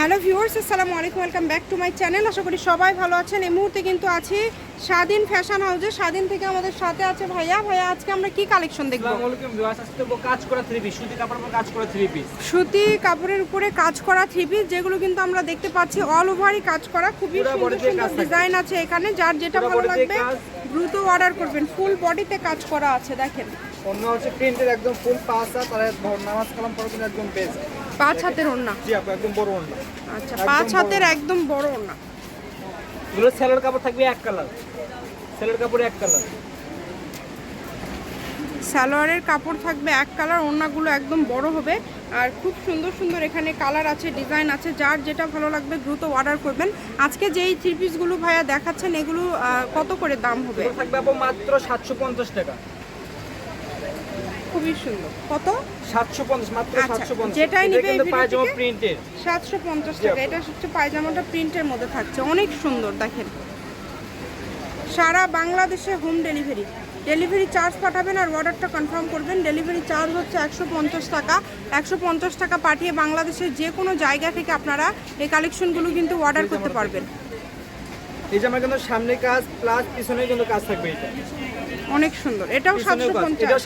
Hello viewers আসসালামু আলাইকুম welcome back to my channel. আশা করি সবাই ভালো আছেন। এই মুহূর্তে কিন্তু আছি স্বাধীন ফ্যাশন হাউসে। স্বাধীন থেকে আমাদের সাথে আছে ভাইয়া। ভাইয়া আজকে আমরা কি কালেকশন দেখব? কাজ করা থ্রি পিস সুতি কাপড়ের উপর কাজ করা থ্রি পিস সুতি কাপড়ের উপরে কাজ করা থ্রি পিস যেগুলো কিন্তু আমরা দেখতে পাচ্ছি অল ওভারই কাজ করা। খুবই সুন্দর সুন্দর ডিজাইন আছে এখানে। যার যেটা ভালো লাগবে দ্রুত অর্ডার করবেন। ফুল বডিতে কাজ করা আছে দেখেন। অন্য হচ্ছে প্রিন্টের একদম ফুল পাঁচ হাত আর নামাজ কালাম পরে কিন্তু একদম বেস্ট পাঁচ হাতের ওড়না? জি আপু একদম বড় অন্য আচ্ছা পাঁচ হাতের একদম বড় ওড়না। এগুলো সেলোর কাপড় থাকবে এক কালার সেলোর কাপড় এক কালার সালোয়ারের কাপড় থাকবে এক কালার ওড়নাগুলো একদম বড় হবে। আর খুব সুন্দর সুন্দর এখানে কালার আছে ডিজাইন আছে যার যেটা ভালো লাগবে দ্রুত অর্ডার করবেন। আজকে যেই থ্রি পিসগুলো ভাইয়া দেখাচ্ছেন এগুলো কত করে দাম হবে? থাকবে মাত্র সাতশো পঞ্চাশ টাকা। খুবই সুন্দর। কত? সাতশো পঞ্চাশ মাত্র আচ্ছা, সাতশো পঞ্চাশ। যেটাই নিবে এই কিন্তু পায়জামা প্রিন্টের সাতশো পঞ্চাশ জি, টাকা। এটা হচ্ছে পায়জামাটা প্রিন্টের মধ্যে থাকছে। অনেক সুন্দর দেখেন। সারা বাংলাদেশে হোম ডেলিভারি ডেলিভারি চার্জ পাঠাবেন আর অর্ডারটা কনফার্ম করবেন। ডেলিভারি চার্জ হচ্ছে একশো পঞ্চাশ টাকা। একশো পঞ্চাশ টাকা পাঠিয়ে বাংলাদেশের যে কোনো জায়গা থেকে আপনারা এই কালেকশনগুলো কিন্তু অর্ডার করতে পারবেন। এই যে আমার কিন্তু সামনে কাজ প্লাস পিছনে কিন্তু কাজ থাকবে এটা। অনেক সুন্দর। এটাও পিছনেও সাতশো কাজ পঞ্চাশ। এটাও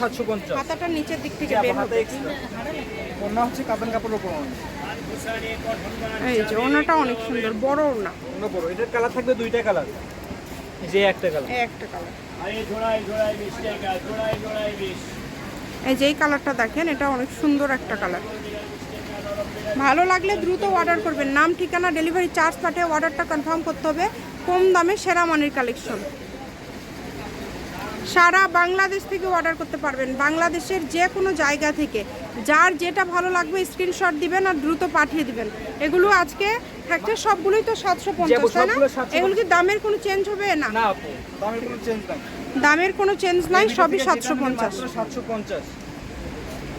হাতাটা নিচের দিক থেকে বের হবে। হচ্ছে কাতান কাপড়ের উপর অন্য এই যে ওনাটা অনেক সুন্দর বড় ওনা অন্য বড়। এটার কালার থাকবে দুইটা কালার যে একটা কালার এই একটা কালার এই যে এই কালারটা দেখেন এটা অনেক সুন্দর একটা কালার ভালো লাগলে দ্রুত অর্ডার করবেন। নাম ঠিকানা ডেলিভারি চার্জ পাঠিয়ে অর্ডারটা কনফার্ম করতে হবে। কম দামে সেরা মানের কালেকশন সারা বাংলাদেশ থেকে অর্ডার করতে পারবেন। বাংলাদেশের যে কোনো জায়গা থেকে। যার যেটা ভালো লাগবে স্ক্রিনশট দিবেন আর দ্রুত পাঠিয়ে দিবেন। এগুলো আজকে থাকছে সবগুলোই তো সাতশো পঞ্চাশ তাই না? এগুলো কি দামের কোনো চেঞ্জ হবে? না। না দামের কোনো চেঞ্জ নাই। দামের কোনো চেঞ্জ নাই সবই সাতশো পঞ্চাশ। সাতশো পঞ্চাশ।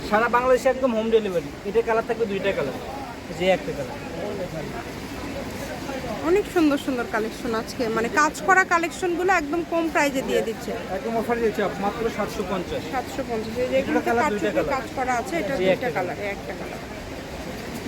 সারা বাংলাদেশে একদম হোম ডেলিভারি এটা কালার থাকবে দুইটা কালার যে একটা কালার অনেক সুন্দর সুন্দর কালেকশন আজকে। মানে কাজ করা কালেকশনগুলো একদম কম প্রাইজে দিয়ে দিচ্ছে। একদম অফার দিয়েছে মাত্র সাতশো পঞ্চাশ। সাতশো পঞ্চাশ। যেগুলোতে colour, কাজ কাজ করা আছে এটা দুইটা একটা কালার একটা কালার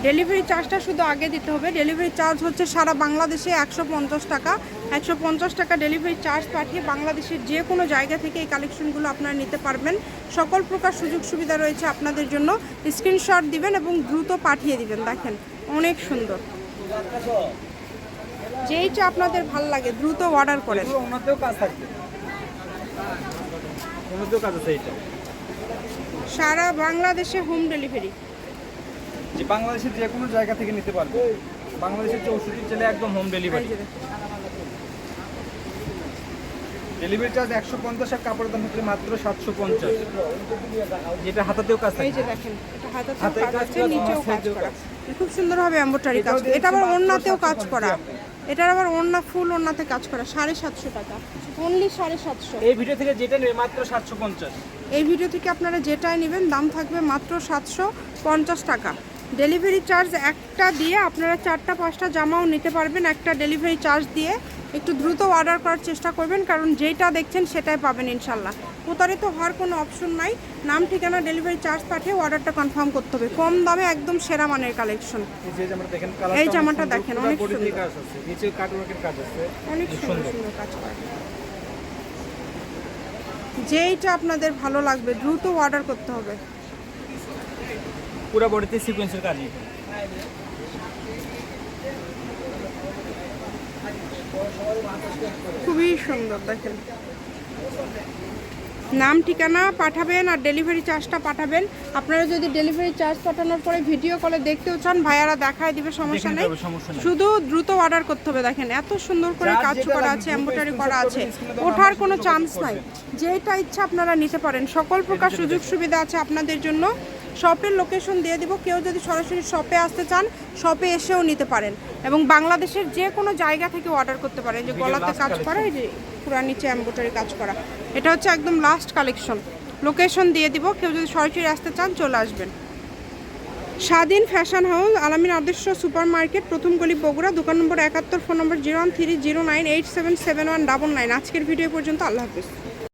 ডেলিভারি চার্জটা শুধু আগে দিতে হবে। ডেলিভারি চার্জ হচ্ছে সারা বাংলাদেশে একশো পঞ্চাশ টাকা। একশো পঞ্চাশ টাকা ডেলিভারি চার্জ পাঠিয়ে বাংলাদেশের যে কোনো জায়গা থেকে এই কালেকশনগুলো আপনারা নিতে পারবেন। সকল প্রকার সুযোগ সুবিধা রয়েছে আপনাদের জন্য। স্ক্রিনশট দিবেন এবং দ্রুত পাঠিয়ে দিবেন। দেখেন অনেক সুন্দর। যেইটা আপনাদের ভালো লাগে দ্রুত অর্ডার করেন। এগুলো ওনাতেও কাজ থাকবে। ওনাতেও কাজ আছে এটা সারা বাংলাদেশে হোম ডেলিভারি যে বাংলাদেশের যে কোনো জায়গা থেকে নিতে পারবে। বাংলাদেশের চৌষট্টি জেলে একদম হোম ডেলিভারি ডেলিভারি চার্জ একশো পঞ্চাশ আর কাপড়ের দাম হচ্ছে মাত্র সাতশো পঞ্চাশ। যেটা হাতাতেও কাজ এই যে দেখেন এটা হাতাতেও হাতে কাজ আছে করা, নিচেও কাজ করা। খুব সুন্দরভাবে এম্বোটারি কাজ এটা আবার ওড়নাতেও কাজ করা। এটার আবার ওড়না ফুল ওড়নাতে কাজ করা সাড়ে সাতশো টাকা। অনলি সাড়ে সাতশো। এই ভিডিও থেকে যেটা নেবে মাত্র সাতশো পঞ্চাশ। এই ভিডিও থেকে আপনারা যেটাই নেবেন দাম থাকবে মাত্র সাতশো পঞ্চাশ টাকা। ডেলিভারি চার্জ একটা দিয়ে আপনারা চারটা পাঁচটা জামাও নিতে পারবেন একটা ডেলিভারি চার্জ দিয়ে। একটু দ্রুত অর্ডার করার চেষ্টা করবেন কারণ যেটা দেখছেন সেটাই পাবেন ইনশাল্লাহ। প্রতারিত হওয়ার কোনো অপশন নাই। নাম ঠিকানা ডেলিভারি চার্জ পাঠিয়ে অর্ডারটা কনফার্ম করতে হবে। কম দামে একদম সেরা মানের কালেকশন এই জামাটা দেখেন অনেক সুন্দর। অনেক কাজ করা যেইটা আপনাদের ভালো লাগবে দ্রুত অর্ডার করতে হবে। পুরো বডিতে সিকোয়েন্সের কাজ খুবই সুন্দর দেখেন। নাম ঠিকানা পাঠাবেন আর ডেলিভারি চার্জটা পাঠাবেন। আপনারা যদি ডেলিভারি চার্জ পাঠানোর পরে ভিডিও কলে দেখতেও চান ভাইয়ারা দেখায় দিবে সমস্যা নেই। শুধু দ্রুত অর্ডার করতে হবে দেখেন এত সুন্দর করে কাজ করা আছে এম্বোটারি করা আছে ওঠার কোনো চান্স নাই। যেটা ইচ্ছা আপনারা নিতে পারেন। সকল প্রকার সুযোগ সুবিধা আছে আপনাদের জন্য। শপের লোকেশন দিয়ে দিব। কেউ যদি সরাসরি শপে আসতে চান শপে এসেও নিতে পারেন। এবং বাংলাদেশের যে কোনো জায়গা থেকে অর্ডার করতে পারেন। যে গলাতে কাজ করা এই যে পুরা নিচে এম্বোটারি কাজ করা। এটা হচ্ছে একদম লাস্ট কালেকশন লোকেশন দিয়ে দিব। কেউ যদি সরাসরি আসতে চান চলে আসবেন। স্বাধীন ফ্যাশন হাউস আলামিন আদর্শ সুপার মার্কেট প্রথম গলি বগুড়া দোকান নম্বর একাত্তর phone number zero one three zero nine eight seven seven one double nine আজকের ভিডিও পর্যন্ত। আল্লাহ হাফিজ।